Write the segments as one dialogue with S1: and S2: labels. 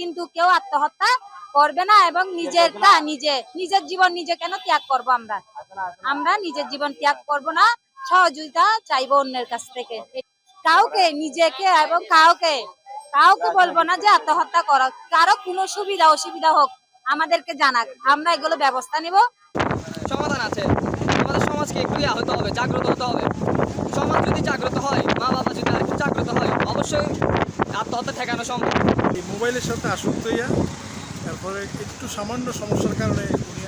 S1: কিন্তু কেউ আত্মহত্যা করবে না এবং নিজেরটা নিজে, নিজের জীবন নিজে কেন ত্যাগ করব আমরা? আমরা নিজের জীবন ত্যাগ করব না, সহযোগিতা চাইব অন্যের কাছ থেকে। কাউকে, নিজেকে এবং কাউকে কাউকে বলব না যে আত্মহত্যা করো। কারও কোনো সুবিধা, অসুবিধা হোক, আমাদেরকে জানাক। আমরা এগুলো ব্যবস্থা নিব।
S2: সমাধান আছে। আমাদের সমাজকে একটু ইয়া হতে হবে, জাগ্রত হতে হবে। সমাজ যদি জাগ্রত হয় মা বাবা যদি আরেকটু জাগ্রত হয়, অবশ্যই আত্মহত্যা ঠেকানো সম্ভব।
S3: এই মোবাইলের সাথে আসক্ত হইয়া তারপরে একটু সামান্য সমস্যার কারণে উনি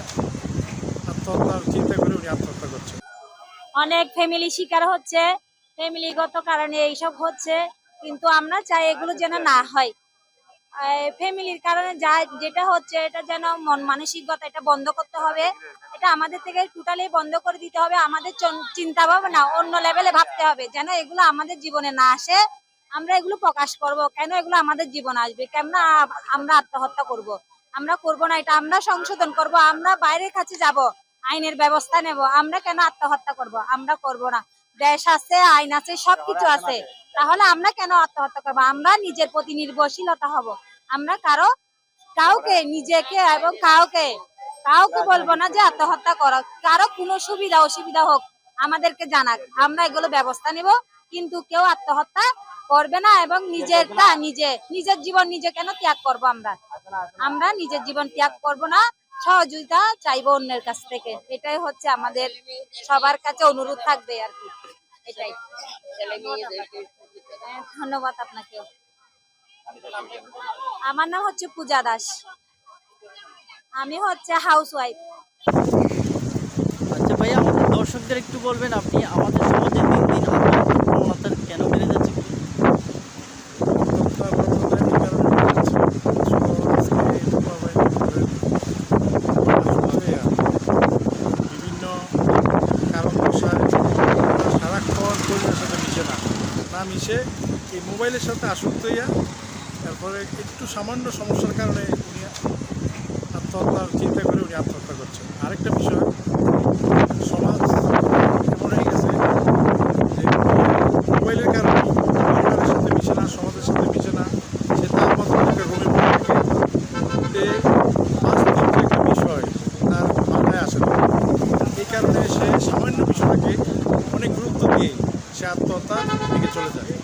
S3: আত্মহত্যার চিন্তা করে উনি আত্মহত্যা করছেন।
S1: অনেক ফ্যামিলি শিকার হচ্ছে ফ্যামিলিগত কারণে এইসব হচ্ছে কিন্তু আমরা চাই এগুলো যেন না হয়। ফ্যামিলির কারণে যা যেটা হচ্ছে এটা যেন মন মানসিকতা এটা বন্ধ করতে হবে। এটা আমাদের থেকে টোটালি বন্ধ করে দিতে হবে। আমাদের চন- চিন্তা ভাবনা অন্য লেভেলে ভাবতে হবে যেন এগুলো আমাদের জীবনে না আসে। আমরা এগুলো প্রকাশ করব কেন এগুলো আমাদের জীবন আসবে? কেন আমরা আত্মহত্যা করব। আমরা করব না এটা আমরা সংশোধন করব আমরা বাইরের কাছে যাব আইনের ব্যবস্থা নেব। আমরা কেন আত্মহত্যা করব? আমরা করব না। দেশ আছে আইন আছে সবকিছু আছে। তাহলে আমরা কেন আত্মহত্যা করব? আমরা নিজের প্রতি নির্ভরশীলতা হব। আমরা কারও কাউকে নিজেকে এবং কাউকে কাউকে বলব না যে আত্মহত্যা করো। কারও কোনো সুবিধা অসুবিধা হোক আমাদেরকে জানাক। আমরা এগুলো ব্যবস্থা নিব কিন্তু কেউ আত্মহত্যা করবে না এবং নিজের নিজেরটা নিজে, নিজের জীবন নিজে কেন ত্যাগ করব আমরা? আমরা নিজের জীবন ত্যাগ করব না, সহযোগিতা চাইব অন্যের কাছ থেকে। এটাই হচ্ছে আমাদের সবার কাছে অনুরোধ থাকবে আর কি। এটাই। ধন্যবাদ আপনাকে। আমার নাম হচ্ছে পূজা দাস। আমি হচ্ছে হাউস ওয়াইফ
S4: আচ্ছা ভাইয়া, আমাদের দর্শকদের একটু বলবেন, আপনি আমাদের সমাজে দিন দিন আত্মহত্যার কেন বেড়ে যাচ্ছে
S3: আত্মহত্যার প্রবণতা এই কারণে বেড়ে যাচ্ছে। শুধু আজকে এই মোবাইল ধরে আসক্ত হইয়া বিভিন্ন কারণ বসায় তারা সারাক্ষণ পরিবারের সাথে মিশে না মিশে এই মোবাইলের সাথে আসক্ত হইয়া, তারপরে একটু সামান্য সমস্যার কারণে উনি আত্মহত্যার চিন্তা করে উনি আত্মহত্যা করছেন। আরেকটা বিষয়, সমাজ এমন হয়ে গেছে যে মোবাইলের কারণে পরিবারের সাথে মিশে না, সমাজের সাথে মিশে না, সে তার মতো একটা পড়ে বাস্তব একটা বিষয়, তার মাথায় আসে না। এই কারণে সে সামান্য বিষয়টাকে অনেক গুরুত্ব দিয়ে সে আত্মহত্যা চলে যায়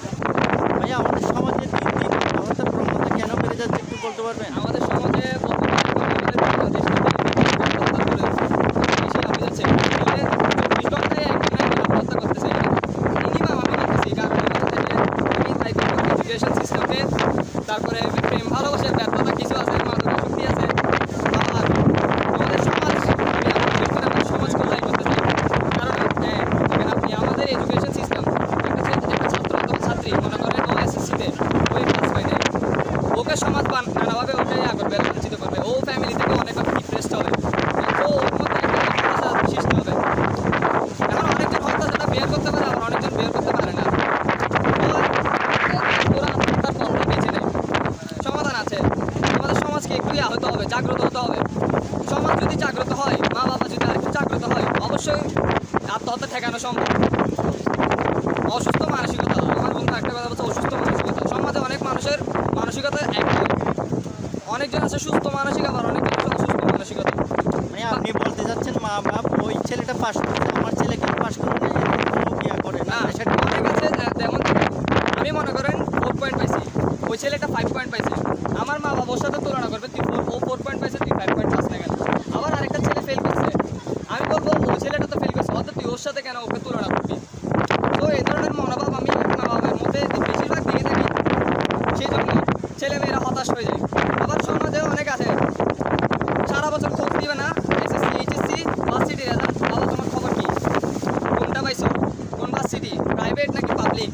S4: ভাইয়া আমাদের সমাজে দিন দিন আত্মহত্যার প্রবণতা কেন বেড়ে যাচ্ছে একটু বলতে পারবেন
S2: আমাদের সমাজে বর্তমানে আমাদের বাংলাদেশ থেকে আত্মহত্যা করে বেশি লাভ যাচ্ছে মিলে চব্বিশ ঘন্টায় একদিন আত্মহত্যা করতেছে মিনিমাম আমি দেখতেছি কারণ আমাদের থেকে আমি তাই এডুকেশন সিস্টেমে তারপরে প্রেম ভালোবাসার ব্যর্থতা কিছু আছে মাদক শক্তি আছে আর আমাদের সমাজ আমি আমার বিশেষ করে আমার সমাজকে উল্লাই করতে চাই কারণ হ্যাঁ, দেখেন আপনি আমাদের এডুকেশন সিস্টেম একটা ছেলে একটা ছাত্র অথবা ছাত্রী মনে করেন ও এসএসসিতে ওই ক্লাস পাই নাই ওকে সমাজ বান- নানাভাবে ওকে ইয়া করবে লাঞ্ছিত করবে ও ফ্যামিলি থেকে অনেক ডিপ্রেসড হবে তো ওর মধ্যে একটা হতাশা সৃষ্টি হবে এখন অনেকজন হতাশাটা বের করতে পারে আবার অনেকজন বের করতে পারে না তো ওরা আত্মহত্যার পথটা বেছে নেয় সমাধান আছে আমাদের ইয়া হতে হবে জাগ্রত হতে হবে। সমাজ যদি জাগ্রত হয় মা বাবা যদি আরেকটু জাগ্রত হয় অবশ্যই আত্মহত্যা ঠেকানো সম্ভব। অসুস্থ মানসিকতা আমার বন্ধু একটা কথা বলছে অসুস্থ মানসিকতা। সমাজে অনেক মানুষের মানসিকতা এক অনেকজন আছে সুস্থ মানসিক আবার অনেকজন আছে অসুস্থ মানসিকতা।
S4: ভাইয়া আপনি বলতে যাচ্ছেন মা বাপ ওই ছেলেটা পাশ করছে আমার ছেলে কেন পাশ না করে না?
S2: না
S4: সেটা
S2: অনেক আছে যেমন আমি মনে করেন ফোর পয়েন্ট পাইছি ওই ছেলেটা ফাইভ পয়েন্ট পাইছে। আমার মা বাবার সাথে তুলনা করবে বন্ধুর সাথে কেন ওকে তুলনা করবি তো এই ধরনের মনোভাব আমি মা বাবার মধ্যে বেশিরভাগ দেখে থাকি। সেই জন্য ছেলেমেয়েরা হতাশ হয়ে যায়। আবার সমাজে অনেক আছে। সারা বছর খোঁজ দিবে না এসএসসি এইচএসসি ভার্সিটি রেজাল্ট বাবা, তোমার খবর কি? কোনটা পাইছো? কোন ভার্সিটি প্রাইভেট নাকি পাবলিক